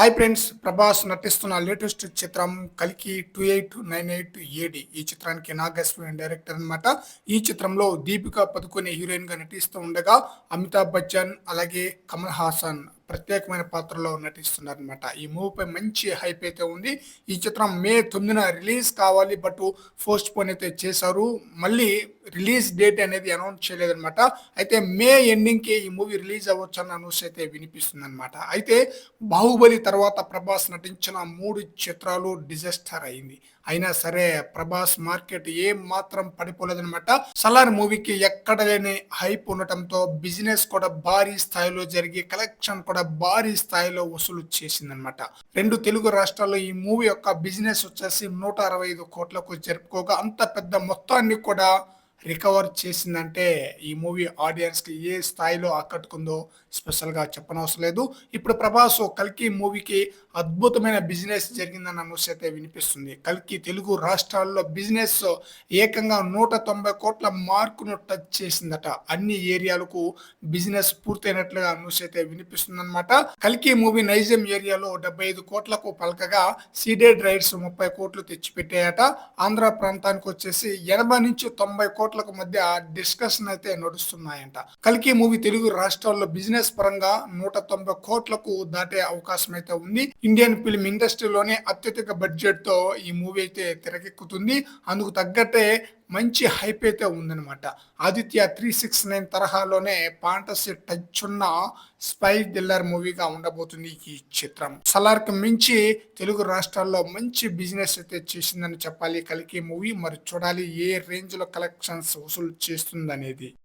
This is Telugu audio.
హాయ్ ఫ్రెండ్స్ ప్రభాస్ నటిస్తున్న లేటెస్ట్ చిత్రం కలికి two eight nine eight AD ఈ చిత్రానికి నాగశ్వరి డైరెక్టర్ అన్నమాట. ఈ చిత్రంలో దీపిక పదుకునే హీరోయిన్గా నటిస్తూ ఉండగా అమితాబ్ బచ్చన్ అలాగే కమల్ హాసన్ ప్రత్యేకమైన పాత్రలో నటిస్తున్నారనమాట ఈ మూవీపై మంచి హైప్ అయితే ఉంది. ఈ చిత్రం మే తొమ్మిదిన రిలీజ్ కావాలి బట్ పోస్ట్ పోన్ అయితే చేశారు. మళ్ళీ రిలీజ్ డేట్ అనేది అనౌన్స్ చేయలేదన్నమాట. అయితే మే ఎండింగ్కి ఈ మూవీ రిలీజ్ అవ్వచ్చు అన్న న్యూస్ అయితే వినిపిస్తుంది అనమాట అయితే బాహుబలి తర్వాత ప్రభాస్ నటించిన మూడు చిత్రాలు డిజాస్టర్ అయింది. అయినా సరే ప్రభాస్ మార్కెట్ ఏం మాత్రం పడిపోలేదనమాట సలార్ మూవీకి ఎక్కడ లేని హైప్ ఉండటంతో బిజినెస్ కూడా భారీ స్థాయిలో జరిగి కలెక్షన్ కూడా భారీ స్థాయిలో వసూలు చేసిందనమాట రెండు తెలుగు రాష్ట్రాల్లో ఈ మూవీ యొక్క బిజినెస్ వచ్చేసి నూట అరవై ఐదు కోట్లకు జరుపుకోగా అంత పెద్ద మొత్తాన్ని కూడా రికవర్ చేసిందంటే ఈ మూవీ ఆడియన్స్కి ఏ స్థాయిలో ఆకట్టుకుందో స్పెషల్గా చెప్పనవసరం లేదు. ఇప్పుడు ప్రభాస్ కల్కి మూవీకి అద్భుతమైన బిజినెస్ జరిగిందన్న న్యూస్ అయితే వినిపిస్తుంది. కల్కి తెలుగు రాష్ట్రాల్లో బిజినెస్ ఏకంగా నూట తొంభై కోట్ల మార్కును టచ్ చేసిందట. అన్ని ఏరియాలకు బిజినెస్ పూర్తయినట్లుగా న్యూస్ అయితే వినిపిస్తుంది అనమాట కల్కి మూవీ నైజం ఏరియాలో డెబ్బై ఐదు కోట్లకు పలకగా సీడెడ్ రైడ్స్ ముప్పై కోట్లు తెచ్చిపెట్టాయట. ఆంధ్ర ప్రాంతానికి వచ్చేసి ఎనభై నుంచి తొంభై కోట్లకు మధ్య డిస్కషన్ అయితే నడుస్తున్నాయంట. కల్కి మూవీ తెలుగు రాష్ట్రాల్లో బిజినెస్ పరంగా నూట తొంభై కోట్లకు దాటే అవకాశం అయితే ఉంది. ఇండియన్ ఫిల్మ్ ఇండస్ట్రీలోనే అత్యధిక బడ్జెట్తో ఈ మూవీ అయితే తెరకెక్కుతుంది. అందుకు తగ్గట్టే మంచి హైప్ అయితే ఉందన్నమాట. ఆదిత్య త్రీ సిక్స్ నైన్ తరహాలోనే పాంటసీ టచ్ ఉన్న స్పై థ్రిల్లర్ మూవీగా ఉండబోతుంది ఈ చిత్రం. సలార్కి మించి తెలుగు రాష్ట్రాల్లో మంచి బిజినెస్ అయితే చేసిందని చెప్పాలి. కలికి మూవీ మరి చూడాలి. ఏ రేంజ్లో కలెక్షన్స్ వసూలు చేస్తుంది అనేది